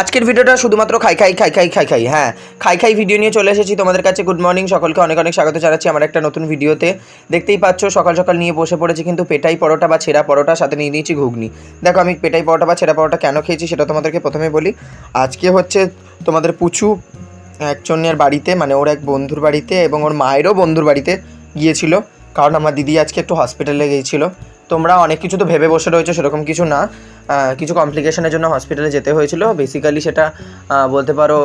আজকের ভিডিওটা শুধুমাত্র খাই খাই খাই খাই খাই খাই। হ্যাঁ খাই খাই ভিডিও নিয়ে চলে এসেছি তোমাদের কাছে। গুড মর্নিং সকলকে অনেক অনেক স্বাগত জানাচ্ছি আমার একটা নতুন ভিডিওতে। দেখতেই পাচ্ছ, সকাল সকাল নিয়ে বসে পড়েছি কিন্তু পেটাই পরোটা বা ছেঁড়া পরোটা, সাথে নিয়ে নিয়েছি ঘুগনি। দেখো, আমি পেটাই পরোটা বা ছেঁড়া পরোটা কেন খেয়েছি সেটা তোমাদেরকে প্রথমে বলি। আজকে হচ্ছে তোমাদের পুচু একজনের বাড়িতে মানে ওর এক বন্ধুর বাড়িতে এবং ওর মায়েরও বন্ধুর বাড়িতে গিয়েছিল। কারণ আমার দিদি আজকে একটু হসপিটালে গিয়েছিল। তোমরা অনেক কিছু তো ভেবে বসে রয়েছে, সেরকম কিছু না। কিছু কমপ্লিকেশনের জন্য হসপিটালে যেতে হয়েছিল। বেসিক্যালি সেটা বলতে পারো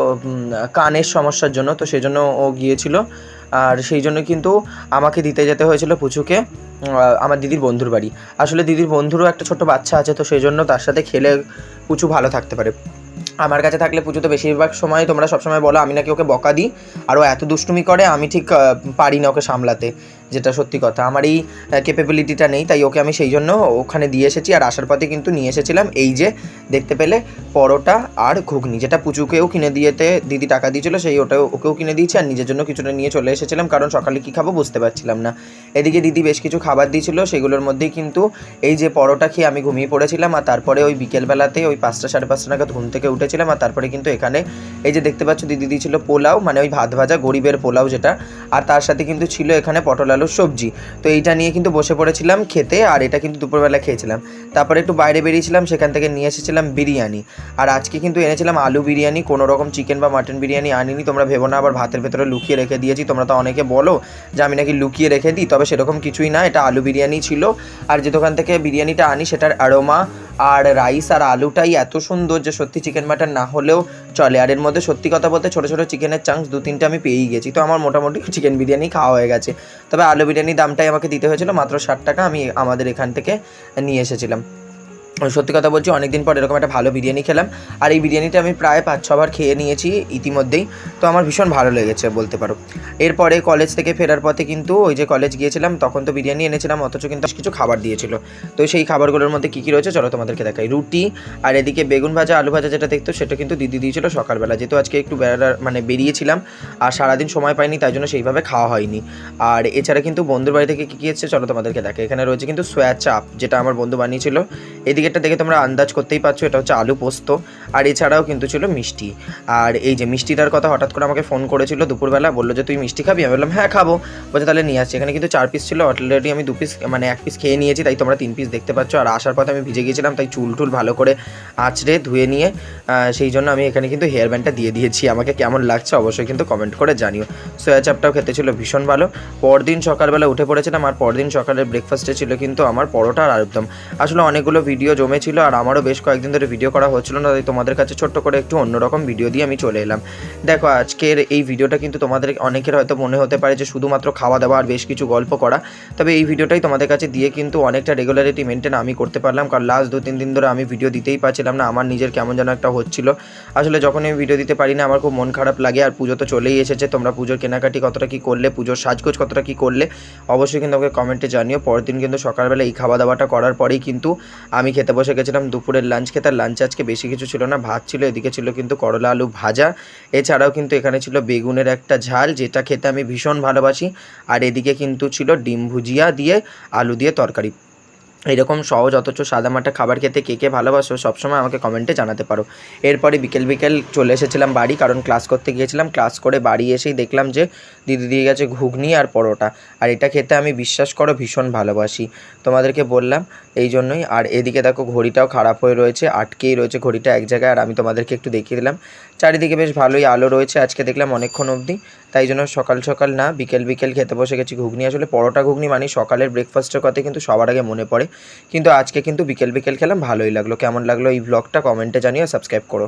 কানের সমস্যার জন্য, তো সেই জন্য ও গিয়েছিল। আর সেই জন্য কিন্তু আমাকে দিতে যেতে হয়েছিল পুচুকে আমার দিদির বন্ধুর বাড়ি। আসলে দিদির বন্ধুরও একটা ছোট বাচ্চা আছে, তো সেই জন্য তার সাথে খেলে পুচু ভালো থাকতে পারে। আমার কাছে থাকলে পুজো তো বেশিরভাগ সময় তোমরা সবসময় বলো, আমি নাকি ওকে বকা দিই। আর ও এত দুষ্টুমি করে, আমি ঠিক পারি না ওকে সামলাতে। যেটা সত্যি কথা। আমার এই ক্যাপেবিলিটিটা নেই, তাই ওকে আমি সেই জন্য ওখানে দিয়ে এসেছি আর আসার পথে কিন্তু নিয়ে এসেছিলাম। এই যে, দেখতে পেলে পরোটা আর ঘুগনি, যেটা পুচুকেও কিনে দিয়েতে দিদি টাকা দিয়েছিল, সেই ওটাও ওকেও কিনে দিয়েছি আর নিজের জন্য কিছুটা নিয়ে চলে এসেছিলাম, কারণ সকালে কী খাব বুঝতে পারছিলাম না। এদিকে দিদি বেশ কিছু খাবার দিয়েছিল, সেগুলোর মধ্যেই কিন্তু এই যে পরোটা খেয়ে আমি ঘুমিয়ে পড়েছিলাম আর তারপরে ওই বিকেলবেলাতে ওই পাঁচটা সাড়ে পাঁচটা নাগাদ ঘুম থেকে উঠেছিলাম আর তারপরে কিন্তু এখানে এই যে দেখতে পাচ্ছ দিদি দিয়েছিল পোলাও মানে ওই ভাত ভাজা গরিবের পোলাও যেটা, আর তার সাথে কিন্তু ছিল এখানে পটল আলুর সবজি। তো এইটা নিয়ে কিন্তু বসে পড়েছিলাম খেতে, আর এটা কিন্তু দুপুরবেলা খেয়েছিলাম। তারপরে একটু বাইরে বেরিয়েছিলাম, সেখান থেকে নিয়ে এসেছিলাম বিরিয়ানি। আর আজকে কিন্তু এনেছিলাম আলু বিরিয়ানি, কোনো রকম চিকেন বা মাটন বিরিয়ানি আনিনি, তোমরা ভেবো না, আবার ভাতের ভেতরে লুকিয়ে রেখে দিয়েছি। তোমরা তো অনেকে বলো যে আমি নাকি লুকিয়ে রেখে দিই, তবে সেরকম কিছুই না, এটা আলু বিরিয়ানি ছিল। আর যে দোকান থেকে বিরিয়ানিটা আনি, সেটার অ্যারোমা আর রাইস আর আলুটাই এত সুন্দর যে সত্যি চিকেন মাটন না হলেও চলে। আর এর মধ্যে সত্যি কথা বলতে ছোটো ছোটো চিকেনের চাংস দু তিনটে আমি পেয়েই গেছি। তো আমার মোটামুটি চিকেন বিরিয়ানি খাওয়া হয়ে গেছে। তবে আলু বিরিয়ানি দামটাই আমাকে দিতে হয়েছিল, মাত্র ষাট টাকা আমি আমাদের এখান থেকে নিয়ে এসেছিলাম। সত্যি কথা বলছি, অনেকদিন পর এরকম একটা ভালো বিরিয়ানি খেলাম। আর এই বিরিয়ানিটা আমি প্রায় পাঁচ ছবার খেয়ে নিয়েছি ইতিমধ্যেই। তো আমার ভীষণ ভালো লেগেছে বলতে পারো। এরপরে কলেজ থেকে ফেরার পথে কিন্তু ওই যে কলেজ গিয়েছিলাম, তখন তো বিরিয়ানি এনেছিলাম, অথচ কিন্তু কিছু খাবার দিয়েছিল। তো সেই খাবারগুলোর মধ্যে কী কী রয়েছে চলো তোমাদেরকে দেখাই। রুটি আর এদিকে বেগুন ভাজা, আলু ভাজা যেটা দেখতো সেটা কিন্তু দিদি দিয়েছিল সকালবেলা। যেহেতু আজকে একটু বেড়া মানে বেরিয়েছিলাম, আর সারাদিন সময় পাইনি, তাই জন্য সেইভাবে খাওয়া হয়নি। আর এছাড়া কিন্তু বন্ধুর বাড়ি থেকে কী কী এসেছে চলো তোমাদেরকে দেখে এখানে রয়েছে কিন্তু সোয়া চাপ যেটা আমার বন্ধু বানিয়েছিল। এদিকেরটা দেখে তোমরা আন্দাজ করতেই পারছ, এটা হচ্ছে আলু পোস্ত, আর এছাড়াও কিন্তু ছিল মিষ্টি। আর এই যে মিষ্টিটার কথা হঠাৎ করে আমাকে ফোন করেছিল দুপুরবেলা, বলল যে, তুই মিষ্টি খাবি? আমি বললাম হ্যাঁ খাব। বলছে, তাহলে নিয়ে আসছি। এখানে কিন্তু চার পিস ছিল অলরেডি আমি দু পিস মানে এক পিস খেয়ে নিয়েছি, তাই তোমরা তিন পিস দেখতে পাচ্ছ। আর আসার পথে আমি ভিজে গিয়েছিলাম, তাই চুল টুল ভালো করে আঁচড়ে, ধুয়ে নিয়ে সেই জন্য আমি এখানে কিন্তু হেয়ার ব্যান্ডটা দিয়ে দিয়েছি। আমাকে কেমন লাগছে অবশ্যই কিন্তু কমেন্ট করে জানিও। সোয়া চাপটাও খেতে ছিল ভীষণ ভালো। পরদিন সকালবেলা উঠে পড়েছিলাম, আর পরদিন সকালের ব্রেকফাস্টে ছিল কিন্তু আমার পরোটা আর আলুরদম। আসলে অনেকগুলো ভিডিও জমেছিল আর আমারও বেশ কয়েকদিন ধরে ভিডিও করা হচ্ছিল না, তাই তোমাদের কাছে ছোট্ট করে একটু অন্যরকম ভিডিও দিয়ে আমি চলে এলাম। দেখো, আজকের এই ভিডিওটা কিন্তু তোমাদের অনেকের হয়তো মনে হতে পারে যে শুধুমাত্র খাওয়া দাওয়া আর বেশ কিছু গল্প করা, তবে এই ভিডিওটাই তোমাদের কাছে দিয়ে কিন্তু অনেকটা রেগুলারিটি মেনটেন আমি করতে পারলাম, কারণ লাস্ট দু তিন দিন ধরে আমি ভিডিও দিতেই পারছিলাম না, আমার নিজের কেমন যেন একটা হচ্ছিল। আসলে যখন আমি ভিডিও দিতে পারি না, আমার খুব মন খারাপ লাগে আর পুজো তো চলেই এসেছে, তোমরা পুজোর কেনাকাটি কতটা কী করলে, পুজোর সাজগোজ কতটা কী করলে, অবশ্যই কিন্তু আমাকে কমেন্টে জানিও। পরের দিন কিন্তু সকালবেলা এই খাওয়া দাওয়াটা করার পরেই কিন্তু আমি খেতে বসে গেছিলাম দুপুরের লাঞ্চ খেতে লাঞ্চ আজকে বেশি কিছু ছিল না, ভাত ছিল, এদিকে ছিল কিন্তু করলা আলু ভাজা। এছাড়াও কিন্তু এখানে ছিল বেগুনের একটা ঝাল, যেটা খেতে আমি ভীষণ ভালোবাসি। আর এদিকে কিন্তু ছিল ডিম ভুজিয়া দিয়ে আলু দিয়ে তরকারি। এরকম সহজ অথচ সাদামাটা খাবার খেতে কে কে ভালোবাসো, সবসময় আমাকে কমেন্টে জানাতে পারো। এরপরে বিকেল বিকেল চলে এসেছিলাম বাড়ি, কারণ ক্লাস করতে গিয়েছিলাম। ক্লাস করে বাড়ি এসেই দেখলাম যে দিদি দিয়ে গেছে ঘুগনি আর পরোটা। আর এটা খেতে আমি বিশ্বাস করো ভীষণ ভালোবাসি। তোমাদেরকে বললাম এই জন্যই। আর এদিকে দেখো ঘড়িটাও খারাপ হয়ে রয়েছে, আটকেই রয়েছে ঘড়িটা এক জায়গায়। আর আমি তোমাদেরকে একটু দেখিয়ে দিলাম। চারিদিকে বেশ ভালোই আলো রয়েছে, আজকে দেখলাম অনেকক্ষণ অবধি। তাই জন্য সকাল সকাল না, বিকেল বিকেল খেতে বসে গেছি ঘুগনি। আসলে পরোটা ঘুগনি মানে সকালের ব্রেকফাস্টের কথা কিন্তু সবার আগে মনে পড়ে। কিন্তু আজকে কিন্তু বিকেল বিকেল খেলাম, ভালোই লাগল। কেমন লাগল এই ব্লগটা কমেন্টে জানিয়ে সাবস্ক্রাইব করো।